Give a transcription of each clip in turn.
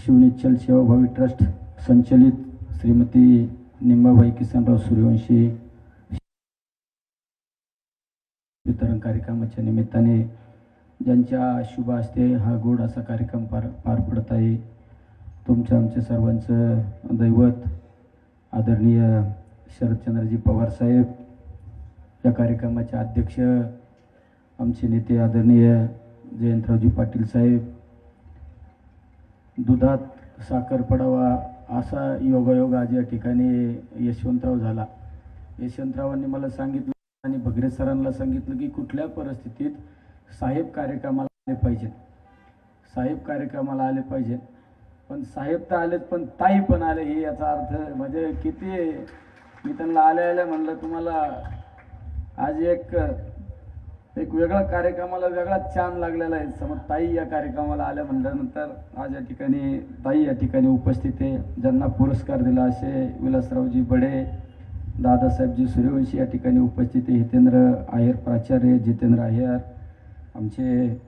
शिवनिच्छल सेवाभावी ट्रस्ट संचलित. श्रीमती निंबाबाई किसनराव सूर्यवंशी. वितरण कार्यक्रमाच्या निमित्ताने ज्यांच्या शुभ हस्ते हा गोड असा कार्यक्रम पार पार पडत आहे. तुमच्या आमच्या सर्वांचं दैवत आदरणीय शरदचंद्रजी पवारसाहेब या कार्यक्रमाचे अध्यक्ष आमचे नेते आदरणीय जयंतरावजी पाटील साहेब दुधात साखर पडावा असा योगायोग आज या ठिकाणी यशवंतराव झाला. यशवंतरावांनी मला सांगितलं आणि भगरे सरांना सांगितलं की कुठल्या परिस्थितीत साहेब कार्यक्रमाला आले पाहिजेत. साहेब कार्यक्रमाला आले पाहिजेत. पण साहेब तर आलेत पण ताई पण आले हे याचा अर्थ म्हणजे किती? मी त्यांना आल्या आल्या म्हणलं तुम्हाला आज एक एक वेगळा कार्यक्रमाला वेगळा छान लागलेला आहे. समज ताई या कार्यक्रमाला आल्या म्हटल्यानंतर आज या ठिकाणी ताई या ठिकाणी उपस्थित आहे. ज्यांना पुरस्कार दिला असे विलासरावजी बडे दादासाहेबजी सूर्यवंशी या ठिकाणी उपस्थित आहे. हितेंद्र आहेर प्राचार्य जितेंद्र आहेर आमचे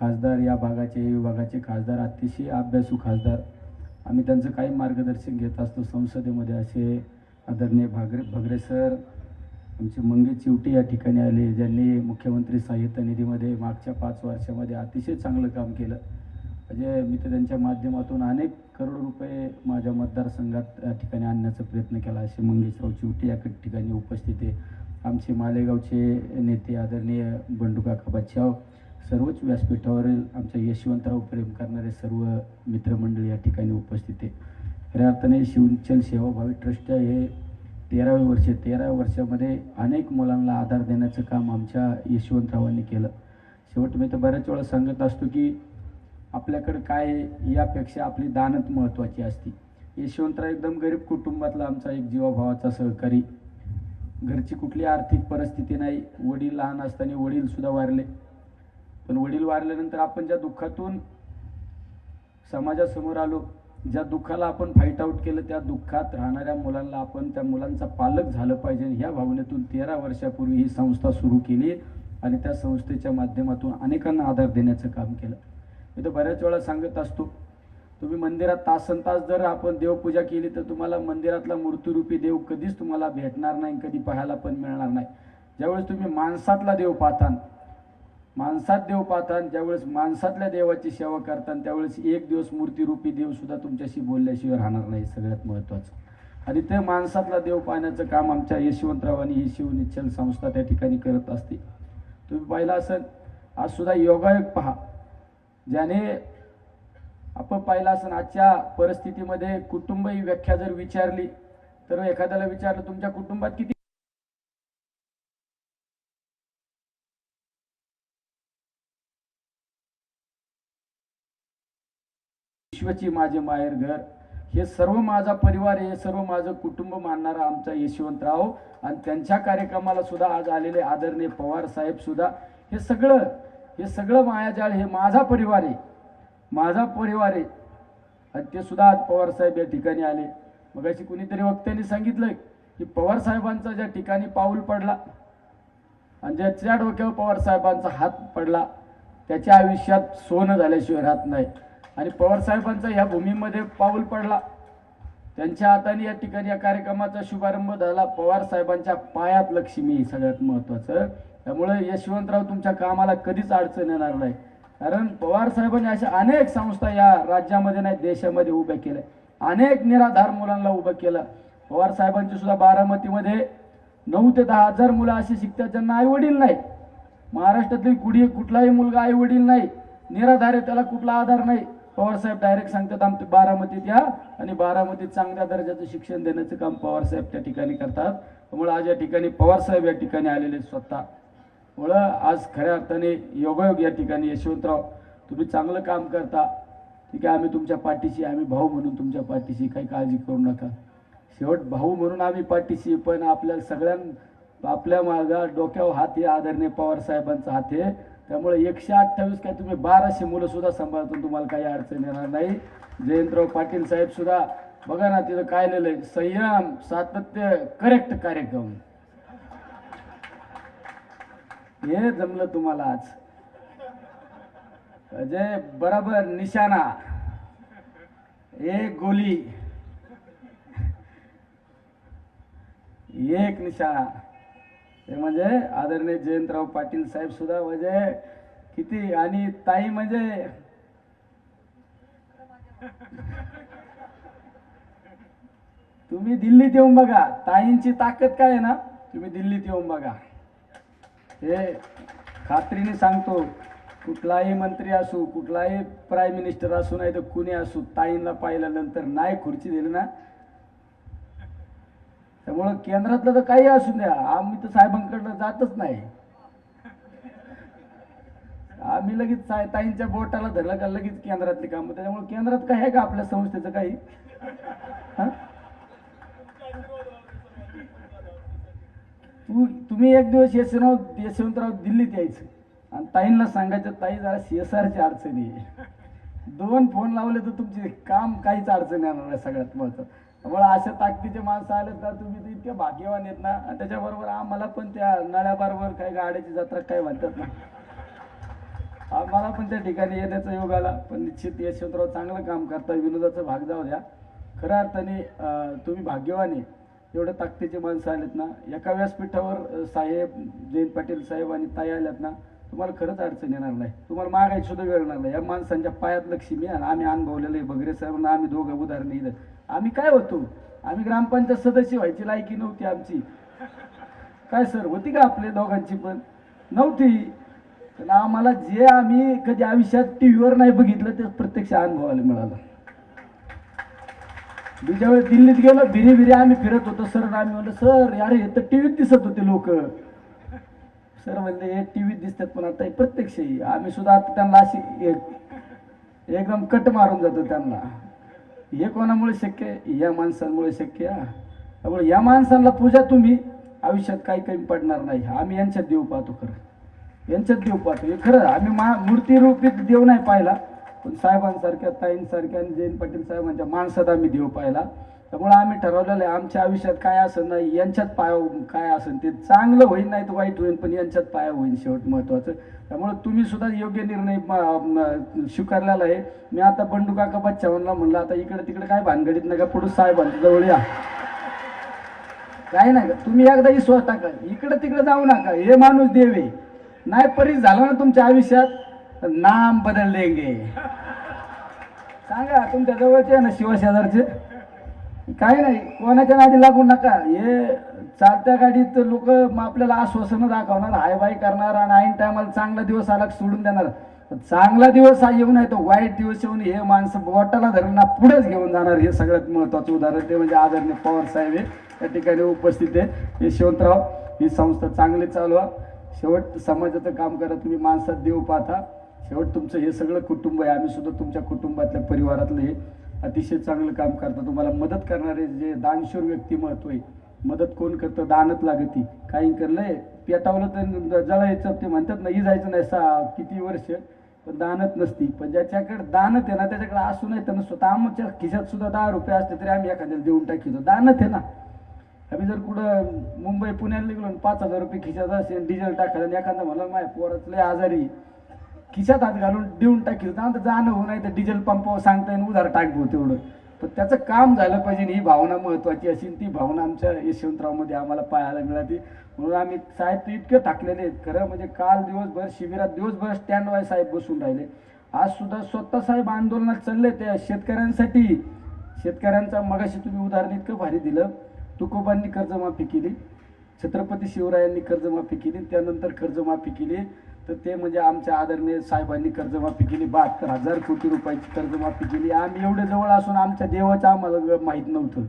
खासदार या भागाचे विभागाचे खासदार अतिशय अभ्यासू खासदार. आम्ही त्यांचं काही मार्गदर्शन घेत असतो संसदेमध्ये असे आदरणीय भागरे भगरे सर आमचे मंगे चिवटे या ठिकाणी आले. ज्यांनी मुख्यमंत्री साहित्य निधीमध्ये मागच्या पाच वर्षामध्ये अतिशय चांगलं काम केलं. म्हणजे मी तर त्यांच्या माध्यमातून अनेक करोड रुपये माझ्या मतदारसंघात या ठिकाणी आणण्याचा प्रयत्न केला. असे मंगेशराव चिवटे या ठिकाणी उपस्थित आहे. आमचे मालेगावचे नेते आदरणीय बंडूकाका बच्चाव सर्वच व्यासपीठावरील आमच्या यशवंतराव प्रेम करणारे सर्व मित्रमंडळी या ठिकाणी उपस्थित आहे. खऱ्या अर्थाने शिवचल सेवाभावी ट्रस्ट हे तेराव्या वर्ष तेराव्या वर्षामध्ये अनेक मुलांना आधार देण्याचं काम आमच्या यशवंतरावांनी केलं. शेवट मी तर बऱ्याच वेळा सांगत असतो की आपल्याकडं काय आहे यापेक्षा आपली दानत महत्त्वाची असते. यशवंतराव एकदम गरीब कुटुंबातला आमचा एक जीवाभावाचा सहकारी. घरची कुठली आर्थिक परिस्थिती नाही वडील लहान असताना वडीलसुद्धा वारले. पण वडील वारल्यानंतर आपण ज्या दुःखातून समाजासमोर आलो ज्या दुःखाला आपण फाईट आऊट केलं त्या दुःखात राहणाऱ्या मुलांना आपण त्या मुलांचा पालक झालं पाहिजे. ह्या भावनेतून तेरा वर्षापूर्वी ही संस्था सुरू केली आणि त्या संस्थेच्या माध्यमातून अनेकांना आधार देण्याचं काम केलं. मी तर बऱ्याच वेळा सांगत असतो तुम्ही मंदिरात तासन तास जर आपण देवपूजा केली तर तुम्हाला मंदिरातला मूर्तिरूपी देव कधीच तुम्हाला भेटणार नाही कधी पाहायला पण मिळणार नाही. ज्यावेळेस तुम्ही माणसातला देव पाहतान माणसात देव पाहतान ज्यावेळेस माणसातल्या देवाची सेवा करतात त्यावेळेस एक दिवस मूर्तिरूपी देव सुद्धा तुमच्याशी बोलल्याशिवाय राहणार नाही सगळ्यात महत्त्वाचं. आणि ते माणसातला देव पाहण्याचं काम आमच्या यशवंतराव आणि ही शिवनिच्छल संस्था त्या ठिकाणी करत असते. तुम्ही पाहिलं असेल आज सुद्धा योगायोग पहा. ज्याने आपण पाहिलं असेल आजच्या परिस्थितीमध्ये कुटुंब ही व्याख्या जर विचारली तर एखाद्याला विचारलं तुमच्या कुटुंबात किती विश्वची माझे माहेर घर. हे सर्व माझा परिवार हे सर्व माझं कुटुंब मानणारा आमचा यशवंतराव आणि त्यांच्या कार्यक्रमाला सुद्धा आज आलेले आदरणीय पवार साहेब सुद्धा. हे सगळं हे सगळं मायाजाळ हे माझा परिवार आहे. माझा परिवार आहे. आणि ते सुद्धा आज पवार साहेब या ठिकाणी आले. मग अशी कुणीतरी वक्त्यांनी सांगितलंय की पवार साहेबांचा ज्या ठिकाणी पाऊल पडला आणि ज्याच्या डोक्यावर पवार साहेबांचा हात पडला त्याच्या आयुष्यात सोनं झाल्याशिवाय राहत नाही. आणि पवार साहेबांचा ह्या भूमीमध्ये पाऊल पडला. त्यांच्या हाताने या ठिकाणी या कार्यक्रमाचा शुभारंभ झाला. पवार साहेबांच्या पायात लक्ष्मी सगळ्यात महत्वाचं त्यामुळे यशवंतराव तुमच्या कामाला कधीच अडचण येणार नाही. कारण पवार साहेबांनी अशा अनेक संस्था या राज्यामध्ये नाही देशामध्ये उभ्या केल्या अनेक निराधार मुलांना उभं केलं. पवारसाहेबांची सुद्धा बारामतीमध्ये नऊ ते दहा हजार मुलं अशी शिकतात ज्यांना आई वडील नाही महाराष्ट्रातील कुठे कुठलाही मुलगा आई वडील नाही. निराधार आहे त्याला कुठला आधार नाही. पवारसाहेब डायरेक्ट सांगतात आमच्या बारामतीत या आणि बारामतीत चांगल्या दर्जाचं शिक्षण देण्याचं काम पवारसाहेब त्या ठिकाणी करतात. त्यामुळं आज या ठिकाणी पवारसाहेब या ठिकाणी आलेले स्वतः. मुळं आज खऱ्या अर्थाने योगायोग या ठिकाणी यशवंतराव तुम्ही चांगलं काम करता. ठीक आहे आम्ही तुमच्या पाठीशी आम्ही भाऊ म्हणून तुमच्या पाठीशी काही काळजी करू नका. शेवट भाऊ म्हणून आम्ही पाठीशी पण आपल्या सगळ्यां आपल्या मार्गात डोक्यावर हात हे आदरणीय पवारसाहेबांचा हात आहे. त्यामुळे एकशे अठ्ठावीस काय तुम्ही बाराशे मुलं सुद्धा सांभाळतो तुम्हाला काही अडचण येणार नाही. जयंतराव पाटील साहेब सुद्धा बघा ना तिथं काय लिहिलंय संयम सातत्य करेक्ट कार्यक्रम. हे जमलं तुम्हाला आज. म्हणजे बराबर निशाणा. एक गोली. एक निशाणा. ते म्हणजे आदरणीय जयंतराव पाटील साहेब सुद्धा म्हणजे किती आणि ताई म्हणजे तुम्ही दिल्लीत येऊन बघा. ताईंची ताकद काय आहे ना तुम्ही दिल्लीत येऊन बघा. हे खात्रीने सांगतो कुठलाही मंत्री असू कुठलाही प्राईम मिनिस्टर असू नाही तर कुणी असू ताईंना पाहिल्यानंतर नाही खुर्ची दिली ना त्यामुळं केंद्रातलं तर काही असू द्या. आम्ही तर साहेबांकडनं जातच नाही. आम्ही लगेच साय ताईंच्या बोटाला धरलं का लगेच केंद्रातली कामं. त्याच्यामुळे केंद्रात काय आहे का आपल्या संस्थेचं काही? तू तुम्ही एक दिवस यशवंतराव यशवंतराव दिल्लीत यायचं. आणि ताईंना सांगायचं ताई जरा सी एस आरची अडचणी आहे. दोन फोन लावले तर तुमचे काम काहीच अडचण येणार नाही सगळ्यात महत्वाचं. त्यामुळे अशा ताकदीचे माणसं आले तर तुम्ही तर इतके भाग्यवान आहेत ना. आणि त्याच्याबरोबर आम्हाला पण त्या नळ्याबरोबर काही गाड्याची जत्रा काय म्हणतात ना. आम्हाला पण त्या ठिकाणी येण्याचा योग आला. पण निश्चित यशवंतराव चांगलं काम करता विनोदाचा भाग जाऊ द्या. खऱ्या अर्थाने तुम्ही भाग्यवान आहे. एवढे ताकदीचे माणसं आलेत ना. एका व्यासपीठावर साहेब जयंत पाटील साहेब आणि ताई आल्यात ना तुम्हाला खरंच अडचण येणार नाही. तुम्हाला मागायची सुद्धा वेळ येणार नाही. या माणसांच्या पायात लक्ष्मी आणि आम्ही अनुभवलेलं आहे. बगरे साहेबांना आम्ही दोघं उदाहरण इथं आम्ही काय होतो? आम्ही ग्रामपंचायत सदस्य व्हायची लायकी नव्हती आमची. काय सर होती का आपल्या दोघांची पण? नव्हती. पण आम्हाला जे आम्ही कधी आयुष्यात टी व्हीवर नाही बघितलं ते प्रत्यक्ष अनुभवायला मिळालं. मी ज्यावेळेस दिल्लीत गेलो भिरी भिरी आम्ही फिरत होतो सर आम्ही म्हणलं सर अरे हे तर टीव्हीत दिसत होते लोक. सर म्हणले हे टी व्हीत दिसतात पण आता हे प्रत्यक्ष आम्ही सुद्धा आता त्यांना अशी एक- एकदम कट मारून जातो त्यांना. हे कोणामुळे शक्य आहे? या माणसांमुळे शक्य आहे. त्यामुळे या माणसांना पूजा तुम्ही. आयुष्यात काही कमी पडणार नाही. आम्ही यांच्यात देव पाहतो खरं. यांच्यात देव पाहतो. हे खरं आम्ही मा मूर्तीरूपीत देव नाही पाहिला. पण साहेबांसारख्या ताईंसारख्या आणि पाटील साहेबांच्या माणसात आम्ही देव पाहिला. त्यामुळे आम्ही ठरवलेलं आहे आमच्या आयुष्यात काय असं नाही यांच्यात पाया काय असेल ते चांगलं होईल नाही तर वाईट होईल पण यांच्यात पाया होईल शेवट महत्वाचं त्यामुळे तुम्ही सुद्धा योग्य निर्णय स्वीकारलेला आहे. मी आता बंडू काका बच्चावनला म्हणलं आता इकडे तिकडे काय भानगडीत नका पुढे साहेबांच्या जवळ या. काय नाही का? तुम्ही एकदा विश्वास टाका. इकडे तिकडे जाऊ नका. हे माणूस देवे नाही परीच झाला ना तुमच्या आयुष्यात नाम बदल देंगे सांगा तुमच्या जवळचे ना शिवशेजारचे काय नाही कोणाच्या नादी लागू नका. हे चालत्या गाडीत लोक आपल्याला आश्वासनं दाखवणार हाय बाय करणार आणि ऐन टायमाला चांगला दिवस आला की सोडून देणार. चांगला दिवस हा येऊ आहे तो वाईट दिवस येऊन हे माणसं बोटाला धरून पुढेच घेऊन जाणार. हे सगळ्यात महत्वाचं उदाहरण ते म्हणजे आदरणीय पवार साहेब हे. त्या ठिकाणी उपस्थित आहे. यशवंतराव ही संस्था चांगली चालवा शेवट समाजाचं काम करा तुम्ही माणसात देऊ पाहता. शेवट तुमचं हे सगळं कुटुंब आहे. आम्ही सुद्धा तुमच्या कुटुंबातल्या परिवारातलं हे अतिशय चांगलं काम करता. तुम्हाला मदत करणारे जे दानशूर व्यक्तिमत्व आहे मदत कोण करतं? दानच लागती. काही करलंय? पेटावलं तर जळायचं ते म्हणतात ना जायचं नाही सा किती वर्ष? पण दानत नसती. पण ज्याच्याकडे दानत आहे ना त्याच्याकडे असू नाही तर स्वतः आमच्या खिशात सुद्धा दहा रुपये असले तरी आम्ही एखाद्याला देऊन टाकीतो. दानत आहे ना. आम्ही जर कुठं मुंबई पुण्याला निघलो आणि पाच हजार रुपये खिशात असेल डिझेल टाकायला आणि एखादा म्हणा माय पोरातले आजारी खिशात हात घालून देऊन टाकील तर जाणं होऊ नाही तर डिझेल पंपावर सांगता येईल उधार टाकतो तेवढं. पण त्याचं काम झालं पाहिजे ही भावना महत्त्वाची अशी ती भावना आमच्या यशवंतरावमध्ये आम्हाला पाहायला मिळाली. म्हणून आम्ही साहेब ते इतकं थाकलेले आहेत. खरं म्हणजे काल दिवसभर शिबिरात दिवसभर स्टँड वाय साहेब बसून राहिले. आज सुद्धा स्वतः साहेब आंदोलनात चालले त्या शेतकऱ्यांसाठी शेतकऱ्यांचा मगाशी तुम्ही उदाहरण इतकं भारी दिलं. तुकोबांनी कर्जमाफी केली. छत्रपती शिवरायांनी कर्जमाफी केली. त्यानंतर कर्जमाफी केली. तर ते म्हणजे आमच्या आदरणीय साहेबांनी कर्जमाफी केली बहात्तर हजार कोटी रुपयाची कर्जमाफी केली. आम्ही एवढे जवळ असून आमच्या देवाचं आम्हाला माहीत नव्हतं.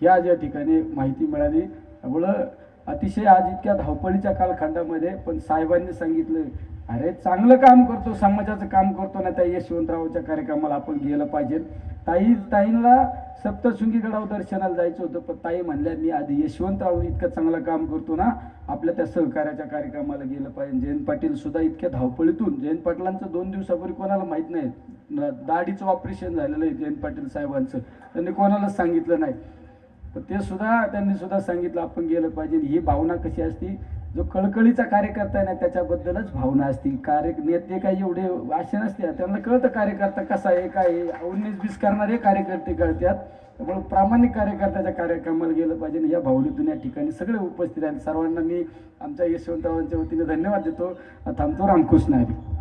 ह्या ज्या ठिकाणी माहिती मिळाली त्यामुळं अतिशय आज इतक्या धावपळीच्या कालखंडामध्ये पण साहेबांनी सांगितलं अरे चांगलं काम करतो समाजाचं काम करतो ना त्या यशवंतरावच्या कार्यक्रमाला आपण गेलं पाहिजे. ताई ताईंना सप्तशृंगी गडावर दर्शनाला जायचं होतं पण ताई म्हणल्या मी आधी यशवंतराव इतकं चांगलं काम करतो ना आपल्या त्या सहकार्याच्या कार्यक्रमाला गेलं पाहिजे. जयंत पाटील सुद्धा इतक्या धावपळीतून जयंत पाटलांचं दोन दिवसापूर्वी कोणाला माहीत नाही दाढीचं ऑपरेशन झालेलं आहे जयंत पाटील साहेबांचं त्यांनी कोणालाच सांगितलं नाही. पण ते सुद्धा त्यांनी सुद्धा सांगितलं आपण गेलं पाहिजे. ही भावना कशी असती जो कळकळीचा कार्यकर्ता आहे ना त्याच्याबद्दलच भावना असतील. कार्य नेते काही एवढे असे नसते त्यांना कळतं कार्यकर्ता कसा आहे काय आहे. उन्नीस बीस करणारे कार्यकर्ते कळतात. त्यामुळे प्रामाणिक कार्यकर्त्याच्या कार्यक्रमाला गेलं पाहिजे आणि या भावनेतून या ठिकाणी सगळे उपस्थित आहेत. सर्वांना मी आमच्या यशवंतरावांच्या वतीने धन्यवाद देतो. थांबतो रामकृष्ण आहे